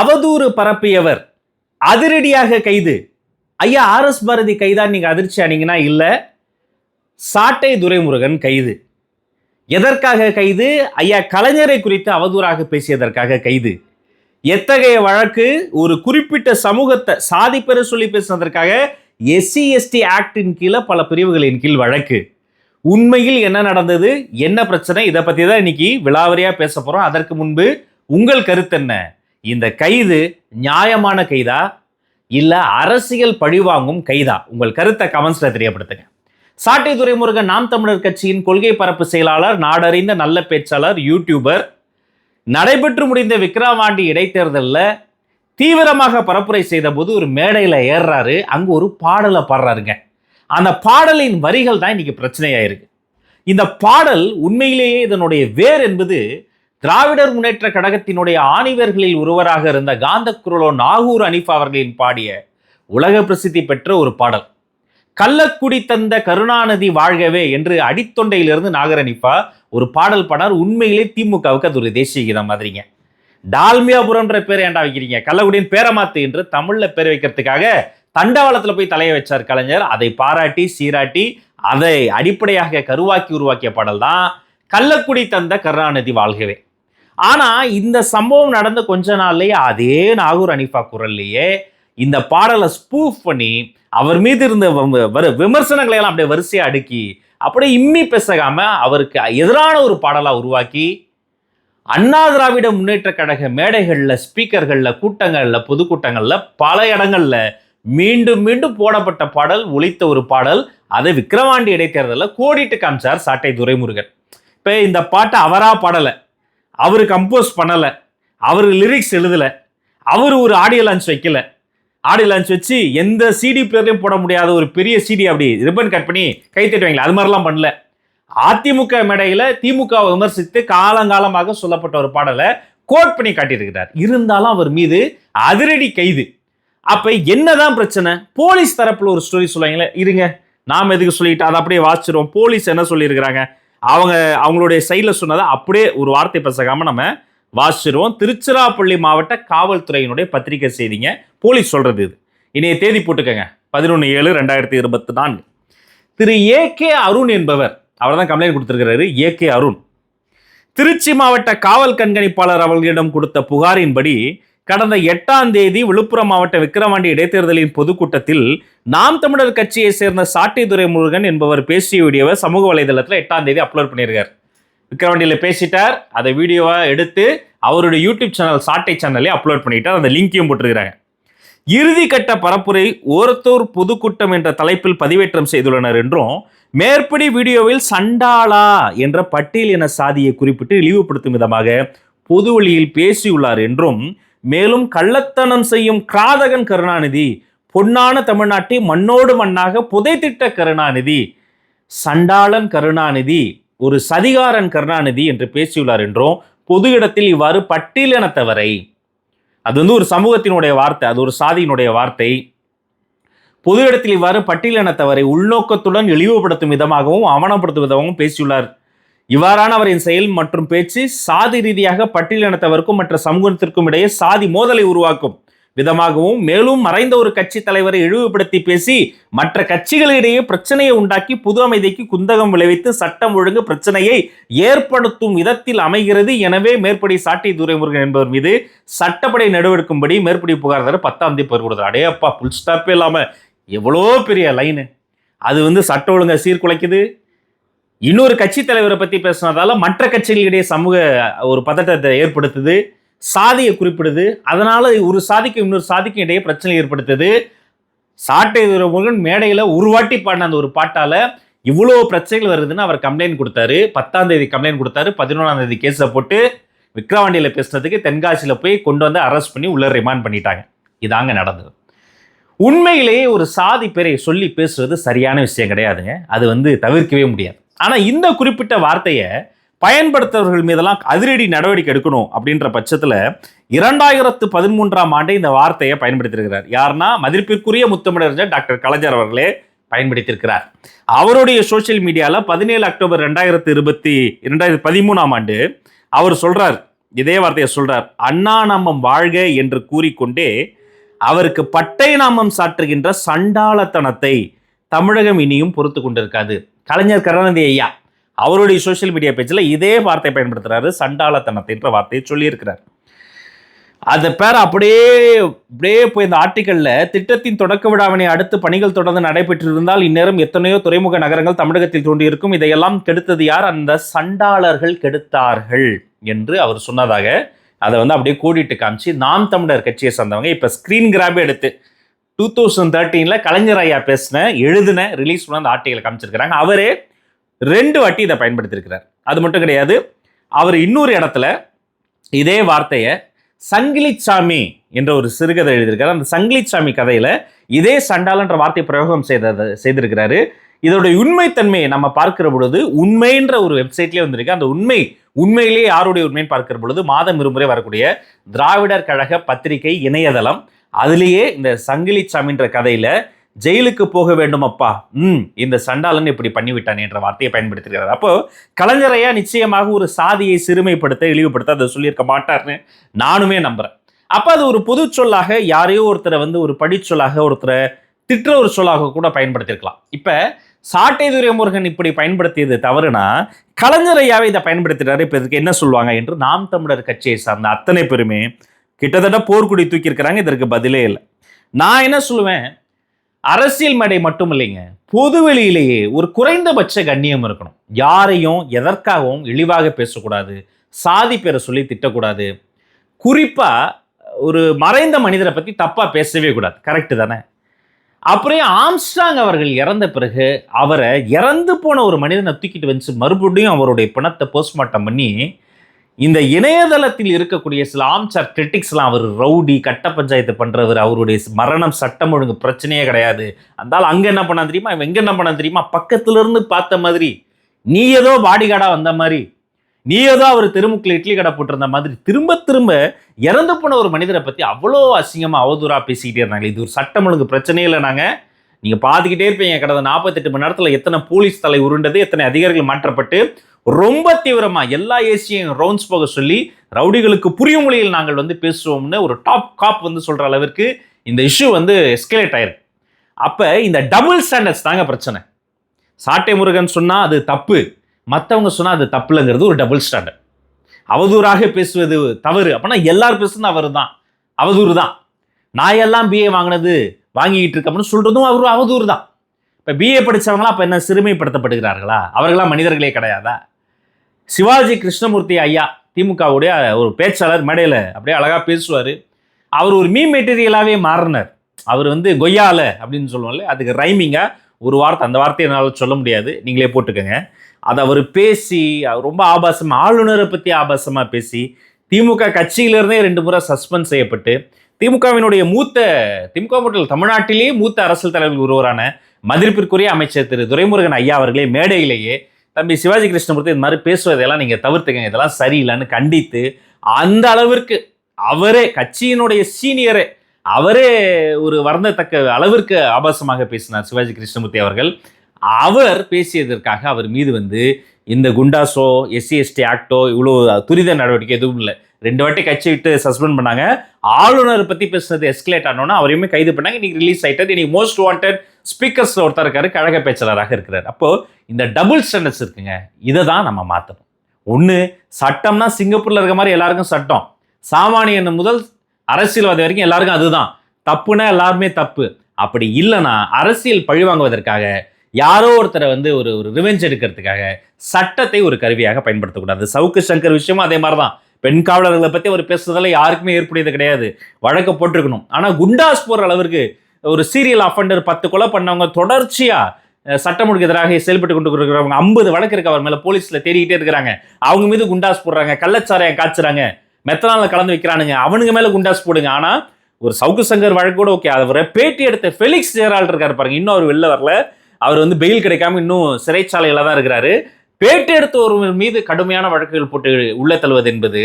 அவதூறு பரப்பியவர். அதிரடியாக கைது. ஐயா ஆர் எஸ் பாரதி கைதா நீங்கள் அதிர்ச்சி ஆனீங்கன்னா இல்லை. சாட்டை துரைமுருகன் கைது. எதற்காக கைது? ஐயா கலைஞரை குறித்து அவதூறாக பேசியதற்காக கைது. எத்தகைய வழக்கு? ஒரு குறிப்பிட்ட சமூகத்தை சாதி பெற சொல்லி பேசினதற்காக எஸ்சி எஸ்டி ஆக்டின் கீழே பல பிரிவுகளின் கீழ் வழக்கு. உண்மையில் என்ன நடந்தது? என்ன பிரச்சனை? இதை பற்றி தான் இன்னைக்கு விலாவரியா பேச போகிறோம் அதற்கு முன்பு உங்கள் கருத்து என்ன? இந்த கைது நியாயமான கைதா? இல்லை அரசியல் பழிவாங்கும் கைதா? உங்கள் கருத்தை கமெண்ட்ஸில் தெரியப்படுத்துங்க. சாட்டை துரைமுருகன் நாம் தமிழர் கட்சியின் கொள்கை பரப்பு செயலாளர் நாடறிந்த நல்ல பேச்சாளர் யூடியூபர் நடைபெற்று முடிந்த விக்ரவாண்டி இடைத்தேர்தலில் தீவிரமாக பரப்புரை செய்த போது ஒரு மேடையில் ஏறுறாரு. அங்கே ஒரு பாடலை பாடுறாருங்க. அந்த பாடலின் வரிகள் தான் இன்னைக்கு பிரச்சனையாயிருக்கு. இந்த பாடல் உண்மையிலேயே இதனுடைய வேர் என்பது திராவிடர் முன்னேற்ற கழகத்தினுடைய ஆணிவர்களில் ஒருவராக இருந்த காந்த குரலோ நாகூர் அனிஃபா அவர்களின் பாடிய உலக பிரசித்தி பெற்ற ஒரு பாடல். கள்ளக்குடி தந்த கருணாநிதி வாழ்கவே என்று அடித்தொண்டையிலிருந்து நாகர் அனிஃபா ஒரு பாடல் பாடார் உண்மையிலே திமுகவுக்கு அது ஒரு தேசிய கீதம் மாதிரிங்க. டால்மியாபுரம்ன்ற பேர் ஏண்டா வைக்கிறீங்க? கள்ளக்குடியின் பேரமாத்து என்று தமிழில் பேர் வைக்கிறதுக்காக தண்டவாளத்தில் போய் தலைய வச்சார் கலைஞர். அதை பாராட்டி சீராட்டி அதை அடிப்படையாக கருவாக்கி உருவாக்கிய பாடல் தான் கள்ளக்குடி தந்த கருணாநிதி வாழ்கவே. ஆனால் இந்த சம்பவம் நடந்த கொஞ்ச நாள்லயே அதே நாகூர் அனிஃபா குரல்லையே இந்த பாடலை ஸ்பூஃப் பண்ணி அவர் மீது இருந்த விமர்சனங்களை எல்லாம் அப்படியே வரிசையாக அடுக்கி அப்படியே இம்மி பேசகாம அவருக்கு எதிரான ஒரு பாடலாக உருவாக்கி அண்ணா திராவிட முன்னேற்ற கழக மேடைகளில் ஸ்பீக்கர்களில் கூட்டங்களில் பொதுக்கூட்டங்களில் பல இடங்களில் மீண்டும் மீண்டும் போடப்பட்ட பாடல் ஒழித்த ஒரு பாடல் அதை விக்கிரவாண்டி இடைத்தேர்தலில் கோடிட்டு காமிச்சார் சாட்டை துரைமுருகன். இப்போ இந்த பாட்டை அவராக பாடலை. அவர் கம்போஸ் பண்ணலை. அவர் லிரிக்ஸ் எழுதலை. அவர் ஒரு ஆடியோ லான்ச் வைக்கல. ஆடியோ லான்ச் வச்சு எந்த சிடி பிளேயரையும் போட முடியாத ஒரு பெரிய சிடி அப்படி ரிப்பன் கட் பண்ணி கை தட்டுவாங்களே அது மாதிரிலாம் பண்ணல. அதிமுக மேடையில் திமுகவை விமர்சித்து காலங்காலமாக சொல்லப்பட்ட ஒரு பாடலை கோட் பண்ணி காட்டியிருக்கிறார். இருந்தாலும் அவர் மீது அதிரடி கைது. அப்போ என்னதான் பிரச்சனை? போலீஸ் தரப்பில் ஒரு ஸ்டோரி சொல்லுவாங்களே இருங்க நாம் எதுக்கு சொல்லிட்டு அதை அப்படியே வாசிச்சிருவோம். போலீஸ் என்ன சொல்லியிருக்கிறாங்க? அவங்க அவங்களுடைய சைடில் சொன்னதை அப்படியே ஒரு வார்த்தை பசகாமல் நம்ம வாசிச்சிருவோம். திருச்சிராப்பள்ளி மாவட்ட காவல்துறையினுடைய பத்திரிகை செய்திங்க. போலீஸ் சொல்றது இது. இணைய தேதி போட்டுக்கங்க. பதினொன்று ஏழு ரெண்டாயிரத்தி இருபத்தி நான்கு. திரு ஏ கே அருண் என்பவர் அவர் தான் கம்ப்ளைண்ட் கொடுத்துருக்கிறாரு. A K Arun. திருச்சி மாவட்ட காவல் கண்காணிப்பாளர் அவர்களிடம் கொடுத்த புகாரின்படி கடந்த எட்டாம் தேதி விழுப்புரம் மாவட்ட விக்கிரவாண்டி இடைத்தேர்தலின் பொதுக்கூட்டத்தில் நாம் தமிழர் கட்சியை சேர்ந்த சாட்டை துரைமுருகன் என்பவர் பேசிய வீடியோவை சமூக வலைதளத்தில் எட்டாம் தேதி அப்லோட் பண்ணியிருக்கார். விக்கிரவாண்டியில் பேசிட்டார். அதை வீடியோவை எடுத்து அவருடைய யூடியூப் சேனல் சாட்டை சேனலே அப்லோட் பண்ணிட்டார். அந்த லிங்கையும் போட்டிருக்கிறாங்க. இறுதி கட்ட பரப்புரை ஓரத்தூர் பொதுக்கூட்டம் என்ற தலைப்பில் பதிவேற்றம் செய்துள்ளனர் என்றும் மேற்படி வீடியோவில் சண்டாளா என்ற பட்டியலின சாதியை குறிப்பிட்டு இழிவுபடுத்தும் விதமாக பொது வழியில் பேசியுள்ளார் என்றும் மேலும் கள்ளத்தனம் செய்யும் கிராதகன் கருணாநிதி பொன்னான தமிழ்நாட்டை மண்ணோடு மண்ணாக புதைத்திட்ட கருணாநிதி சண்டாளன் கருணாநிதி ஒரு சதிகாரன் கருணாநிதி என்று பேசியுள்ளார் என்றும் பொது இடத்தில் இவ்வாறு பட்டியலினத்தவரை அது வந்து ஒரு சமூகத்தினுடைய வார்த்தை அது ஒரு சாதியினுடைய வார்த்தை. பொது இடத்தில் இவ்வாறு பட்டியலினத்தவரை உள்நோக்கத்துடன் இழிவுபடுத்தும் விதமாகவும் அவமானப்படுத்தும் விதமாகவும் பேசியுள்ளார். இவ்வாறான அவரின் செயல் மற்றும் பேச்சு சாதி ரீதியாக பட்டியலினத்தவருக்கும் மற்ற சமூகத்திற்கும் இடையே சாதி மோதலை உருவாக்கும். விதமாகவும் மேலும் மறைந்த ஒரு கட்சி தலைவரை இழிவுபடுத்தி பேசி மற்ற கட்சிகளிடையே பிரச்சனையை உண்டாக்கி புது அமைதிக்கு குந்தகம் விளைவித்து சட்டம் ஒழுங்கு பிரச்சனையை ஏற்படுத்தும் விதத்தில் அமைகிறது எனவே மேற்படி சாட்டி துரைமுருகன் என்பவர் மீது சட்டப்படை நடவடிக்கும்படி மேற்படி புகார்தாரர் பத்தாம் தேதி பெயர் கொடுத்தார் புல் ஸ்டாப்பே இல்லாமல் எவ்வளோ பெரிய லைனு அது வந்து சட்ட ஒழுங்கை சீர்குலைக்குது. இன்னொரு கட்சி தலைவரை பற்றி பேசுனதால மற்ற கட்சிகளிடையே சமூக ஒரு பதட்டத்தை ஏற்படுத்துது சாதியை குறிப்பிடுது. அதனால ஒரு சாதிக்கும் இன்னொரு சாதிக்கும் இடையே பிரச்சனை ஏற்படுத்துது. சாட்டை முருகன் மேடையில் உருவாட்டி பாடின அந்த ஒரு பாட்டால இவ்வளோ பிரச்சனைகள் வருதுன்னு அவர் கம்ப்ளைண்ட் கொடுத்தாரு. பத்தாம் தேதி கம்ப்ளைண்ட் கொடுத்தாரு. பதினொன்றாம் தேதி கேஸை போட்டு விக்ரவாண்டியில் பேசுனதுக்கு தென்காசியில் போய் கொண்டு வந்து அரெஸ்ட் பண்ணி உள்ள ரிமாண்ட் பண்ணிட்டாங்க. இதாங்க நடந்தது. உண்மையிலேயே ஒரு சாதி பேரை சொல்லி பேசுறது சரியான விஷயம் கிடையாதுங்க. அது வந்து தவிர்க்கவே முடியாது. ஆனால் இந்த குறிப்பிட்ட வார்த்தையை பயன்படுத்தவர்கள் மீதெல்லாம் அதிரடி நடவடிக்கை எடுக்கணும் அப்படின்ற பட்சத்தில் இரண்டாயிரத்து பதிமூன்றாம் ஆண்டு இந்த வார்த்தையை பயன்படுத்தியிருக்கிறார். யாருன்னா மதிப்பிற்குரிய முத்தமிழர் டாக்டர் கலைஞர் அவர்களே பயன்படுத்தியிருக்கிறார். அவருடைய சோஷியல் மீடியாவில் பதினேழு அக்டோபர் ரெண்டாயிரத்து இருபத்தி ரெண்டாயிரத்தி பதிமூணாம் ஆண்டு அவர் சொல்கிறார் இதே வார்த்தையை சொல்கிறார் அண்ணா நாமம் வாழ்க என்று கூறிக்கொண்டே அவருக்கு பட்டை நாமம் சாற்றுகின்ற சண்டாளத்தனத்தை தமிழகம் இனியும் பொறுத்து கொண்டிருக்காது. கலைஞர் கருணாநிதி ஐயா அவருடைய சோஷியல் மீடியா பேஜில் இதே வார்த்தை பயன்படுத்துகிறாரு சண்டாளத்தனத்தின்ற வார்த்தையை சொல்லியிருக்கிறார். அந்த பேர் அப்படியே அப்படியே போய் இந்த ஆர்டிக்கல்ல திட்டத்தின் தொடக்க விழாவினை அடுத்து பணிகள் தொடர்ந்து நடைபெற்றிருந்தால் இந்நேரம் எத்தனையோ துறைமுக நகரங்கள் தமிழகத்தில் தோன்றியிருக்கும். இதையெல்லாம் கெடுத்தது யார்? அந்த சண்டாளர்கள் கெடுத்தார்கள் என்று அவர் சொன்னதாக அதை வந்து அப்படியே கூடிட்டு காமிச்சு நாம் தமிழர் கட்சியை சார்ந்தவங்க இப்போ ஸ்க்ரீன் கிராப் எடுத்து டூ தௌசண்ட் தேர்ட்டீனில் கலைஞர் ஐயா பேசின எழுதின ரிலீஸ் பண்ண அந்த ஆர்டிகளை காமிச்சிருக்கிறாங்க. அவரே ரெண்டு வாட்டி இதை பயன்படுத்தியிருக்கிறார். அது மட்டும் கிடையாது அவர் இன்னொரு இடத்துல இதே வார்த்தையை சங்கிலிச்சாமி என்ற ஒரு சிறுகதை எழுதியிருக்காரு. அந்த சங்கிலிச்சாமி கதையில் இதே சண்டாலன்ற வார்த்தை பிரயோகம் செய்த செய்திருக்கிறாரு. இதோடைய உண்மைத்தன்மையை நம்ம பார்க்கிற பொழுது உண்மைன்ற ஒரு வெப்சைட்லேயே வந்திருக்கு. அந்த உண்மை உண்மையிலேயே யாருடைய உண்மைன்னு பார்க்கிற பொழுது மாதம் இருமுறை வரக்கூடிய திராவிடர் கழக பத்திரிகை இணையதளம் அதுலேயே இந்த சங்கிலிச்சாமின்ற கதையில ஜெயிலுக்கு போக வேண்டும் அப்பா ம் இந்த சண்டாளன் இப்படி பண்ணிவிட்டானே என்ற வார்த்தையை பயன்படுத்திருக்கிறார் அப்போ கலைஞரையா நிச்சயமாக ஒரு சாதியை சிறுமைப்படுத்த இழிவுபடுத்த அதை சொல்லியிருக்க மாட்டார்னு நானுமே நம்புறேன். அப்போ அது ஒரு பொது சொல்லாக யாரையோ ஒருத்தரை வந்து ஒரு படிச்சொல்லாக ஒருத்தரை திட்டுற ஒரு சொல்லாக கூட பயன்படுத்தியிருக்கலாம் இப்போ சாட்டை துரைமுருகன் இப்படி பயன்படுத்தியது தவறுனா கலைஞரையாவே இதை பயன்படுத்திட்டாரு இப்போ இதுக்கு என்ன சொல்லுவாங்க என்று நாம் தமிழர் கட்சியை சார்ந்த அத்தனை பேருமே கிட்டத்தட்ட போர்க்குடி தூக்கியிருக்கிறாங்க இதற்கு பதிலே இல்லை. நான் என்ன சொல்லுவேன்? அரசியல் மேடை மட்டும் இல்லைங்க பொதுவெளியிலேயே ஒரு குறைந்தபட்ச கண்ணியம் இருக்கணும். யாரையும் எதற்காகவும் இழிவாக பேசக்கூடாது சாதி பேரை சொல்லி திட்டக்கூடாது. குறிப்பாக ஒரு மறைந்த மனிதரை பற்றி தப்பாக பேசவே கூடாது. கரெக்டு தானே? அப்புறம் ஆம்ஸ்டாங் அவர்கள் இறந்த பிறகு அவரை இறந்து போன ஒரு மனிதனை தூக்கிட்டு வந்து மறுபடியும் அவருடைய பிணத்தை போஸ்ட்மார்ட்டம் பண்ணி இந்த இணையதளத்தில் இருக்கக்கூடிய சில ஆம்சார் கிரிட்டிக்ஸ்லாம் அவர் ரவுடி கட்ட பஞ்சாயத்து பண்ணுறவர் அவருடைய மரணம் சட்டம் ஒழுங்கு பிரச்சனையே கிடையாது. அந்தாலும் அங்கே என்ன பண்ணா தெரியுமா? இவன் எங்கே என்ன பண்ணா தெரியுமா? பக்கத்துலேருந்து பார்த்த மாதிரி. நீ ஏதோ பாடிகார்டாக வந்த மாதிரி. நீ ஏதோ அவர் திருமுக்கில் இட்லி கடை போட்டிருந்த மாதிரி. திரும்ப திரும்ப இறந்து போன ஒரு மனிதரை பற்றி அவ்வளோ அசிங்கமாக அவதூறாக பேசிக்கிட்டே இருந்தாங்க இது ஒரு சட்டம் ஒழுங்கு பிரச்சனையே இல்லை நீங்கள் பார்த்துக்கிட்டே இருப்பீங்க. கடந்த நாற்பத்தெட்டு மணி நேரத்தில் எத்தனை போலீஸ் தலை உருண்டது எத்தனை அதிகாரிகள் மாற்றப்பட்டு ரொம்ப தீவிரமாக எல்லா ஏசியும் ரவுண்ட்ஸ் போக சொல்லி ரவுடிகளுக்கு புரியும் மொழியில் நாங்கள் வந்து பேசுவோம்னு ஒரு டாப் காப் வந்து சொல்கிற அளவிற்கு இந்த இஷ்யூ வந்து எஸ்கலேட் ஆயிருக்கு. அப்போ இந்த டபுள் ஸ்டாண்டர்ட்ஸ் தாங்க பிரச்சனை. சாட்டை முருகன் சொன்னால் அது தப்பு. மற்றவங்க சொன்னால் அது தப்புலங்கிறது ஒரு டபுள் ஸ்டாண்டர்ட் அவதூறாக பேசுவது தவறு. அப்படின்னா எல்லாரும் பேசுறது அவர் தான் அவதூறு தான் நான் எல்லாம் பிஏ வாங்கினது வாங்கிக்கிட்டு இருக்கோம்னு சொல்கிறதும் அவர் அவதூறு தான் இப்போ பிஏ படிச்சவங்களாம் அப்போ என்ன சிறுமைப்படுத்தப்படுகிறார்களா? அவர்களாம் மனிதர்களே கிடையாதா? சிவாஜி கிருஷ்ணமூர்த்தி ஐயா திமுகவுடைய ஒரு பேச்சாளர் மேடையில் அப்படியே அழகாக பேசுவார். அவர் ஒரு மீ மெட்டீரியலாகவே மாறினார். அவர் வந்து கொய்யால அப்படின்னு சொல்லுவோம்ல அதுக்கு ரைமிங்காக ஒரு வார்த்தை அந்த வார்த்தையை என்னால் சொல்ல முடியாது. நீங்களே போட்டுக்கோங்க. அதை அவர் பேசி அவர் ரொம்ப ஆபாசமாக ஆளுநரை பற்றி ஆபாசமாக பேசி திமுக கட்சியிலிருந்தே ரெண்டு முறை சஸ்பெண்ட் செய்யப்பட்டு திமுகவினுடைய மூத்த திமுக மட்டும் தமிழ்நாட்டிலேயே மூத்த அரசியல் தலைவர்கள் ஒருவரான மதிப்பிற்குரிய அமைச்சர் திரு துரைமுருகன் ஐயா அவர்களே மேடையிலேயே தம்பி சிவாஜி கிருஷ்ணமூர்த்தி இந்த மாதிரி பேசுவதெல்லாம் நீங்கள் தவிர்த்துக்கங்க. இதெல்லாம் சரியில்லைன்னு கண்டித்து அந்த அளவிற்கு அவரே கட்சியினுடைய சீனியரே அவரே ஒரு வருந்தத்தக்க அளவிற்கு ஆபாசமாக பேசினார் சிவாஜி கிருஷ்ணமூர்த்தி அவர்கள். அவர் பேசியதற்காக அவர் மீது வந்து இந்த குண்டாஸோ எஸ்சி எஸ்டி ஆக்டோ இவ்வளோ துரித நடவடிக்கை எதுவும் இல்லை. ரெண்டு வாட்டி கட்சி விட்டு சஸ்பெண்ட் பண்ணாங்க. ஆளுநர் பற்றி பேசுனது எஸ்கலேட் ஆனோன்னா அவரையுமே கைது பண்ணாங்க. இன்னைக்கு ரிலீஸ் ஆயிட்டது. இன்னைக்கு மோஸ்ட் வாண்டட் ஸ்பீக்கர்ஸ் ஒருத்தர் இருக்காரு கழக பேச்சாளராக இருக்கிறார். அப்போ இந்த டபுள் ஸ்டாண்டர்ட்ஸ் இருக்குங்க. இதை தான் நம்ம மாற்றணும் ஒன்று சட்டம்னா சிங்கப்பூர்ல இருக்க மாதிரி எல்லாருக்கும் சட்டம். சாமானியன் முதல் அரசியல்வாதி வரைக்கும் எல்லாருக்கும் அதுதான். தப்புனா எல்லாருமே தப்பு. அப்படி இல்லைன்னா அரசியல் பழிவாங்குவதற்காக யாரோ ஒருத்தரை வந்து ஒரு ஒரு ரிவெஞ்ச் எடுக்கிறதுக்காக சட்டத்தை ஒரு கருவியாக பயன்படுத்தக்கூடாது. சவுக்கு சங்கர் விஷயமும் அதே மாதிரி தான் பெண் காவலர்களை பற்றி அவர் பேசுறதெல்லாம் யாருக்குமே ஏற்புடையது கிடையாது. வழக்கு போட்டிருக்கணும். ஆனால் குண்டாஸ் போகிற அளவிற்கு ஒரு சீரியல் அஃபண்டர் பத்து கொலை பண்ணவங்க தொடர்ச்சியாக சட்டம் எதிராக செயல்பட்டு கொண்டு இருக்கிறவங்க ஐம்பது வழக்கு இருக்கு அவர் மேலே போலீஸில் தேடிக்கிட்டே இருக்கிறாங்க. அவங்க மீது குண்டாஸ் போடுறாங்க கள்ளச்சாரையை காய்ச்சுறாங்க மெத்தனால கலந்து வைக்கிறானுங்க. அவனுங்க மேலே குண்டாஸ் போடுங்க. ஆனால் ஒரு சவுக்கு சங்கர் வழக்கு கூட ஓகே அவரை பேட்டி எடுத்த ஃபெலிக்ஸ் ஜெயரால் இருக்கார் பாருங்க. இன்னும் அவர் வெளில வரல. அவர் வந்து பெயில் கிடைக்காம இன்னும் சிறைச்சாலையில் தான் இருக்கிறாரு. பேட்டி எடுத்த ஒருவர் மீது கடுமையான வழக்குகள் போட்டு உள்ளே தள்ளுவது என்பது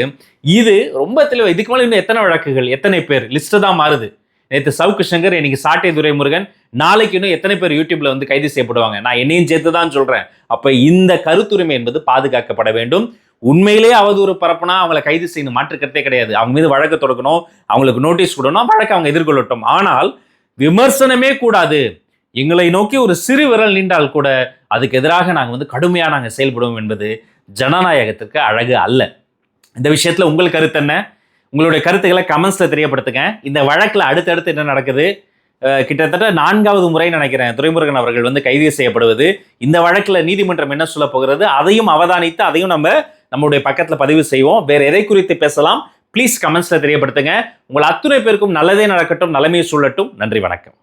இது ரொம்ப தெளிவாக இதுக்கு மேலே இன்னும் எத்தனை வழக்குகள் எத்தனை பேர் லிஸ்ட்டு தான் மாறுது. நேற்று சவுக்கு சங்கர் இன்னைக்கு சாட்டை துரைமுருகன் நாளைக்கு இன்னும் எத்தனை பேர் யூடியூப்ல வந்து கைது செய்யப்படுவாங்க? நான் என்னையும் சேர்த்து தான் சொல்றேன். அப்ப இந்த கருத்துரிமை என்பது பாதுகாக்கப்பட வேண்டும். உண்மையிலே அவதூறு பரப்புனா அவங்களை கைது செய்யணும். மாற்றுக்கிறதே கிடையாது. அவங்க மீது வழக்கு தொடக்கணும். அவங்களுக்கு நோட்டீஸ் கொடுக்கணும். வழக்கு அவங்க எதிர்கொள்ளட்டும். ஆனால் விமர்சனமே கூடாது. எங்களை நோக்கி ஒரு சிறு விரல் நீண்டால் கூட அதுக்கு எதிராக நாங்கள் வந்து கடுமையாக நாங்கள் செயல்படுவோம் என்பது ஜனநாயகத்திற்கு அழகு அல்ல. இந்த விஷயத்தில் உங்கள் கருத்து என்ன? உங்களுடைய கருத்துக்களை கமெண்ட்ஸில் தெரியப்படுத்துங்க. இந்த வழக்கில் அடுத்தடுத்து என்ன நடக்குது? கிட்டத்தட்ட நான்காவது முறை நினைக்கிறேன் துரைமுருகன் அவர்கள் வந்து கைது செய்யப்படுவது. இந்த வழக்கில் நீதிமன்றம் என்ன சொல்ல போகிறது? அதையும் அவதானித்து அதையும் நம்ம நம்மளுடைய பக்கத்தில் பதிவு செய்வோம். வேறு எதை குறித்து பேசலாம்? ப்ளீஸ் கமெண்ட்ஸில் தெரியப்படுத்துங்க. உங்கள் அத்துணை பேருக்கும் நல்லதே நடக்கட்டும் நலமையை சொல்லட்டும் நன்றி வணக்கம்.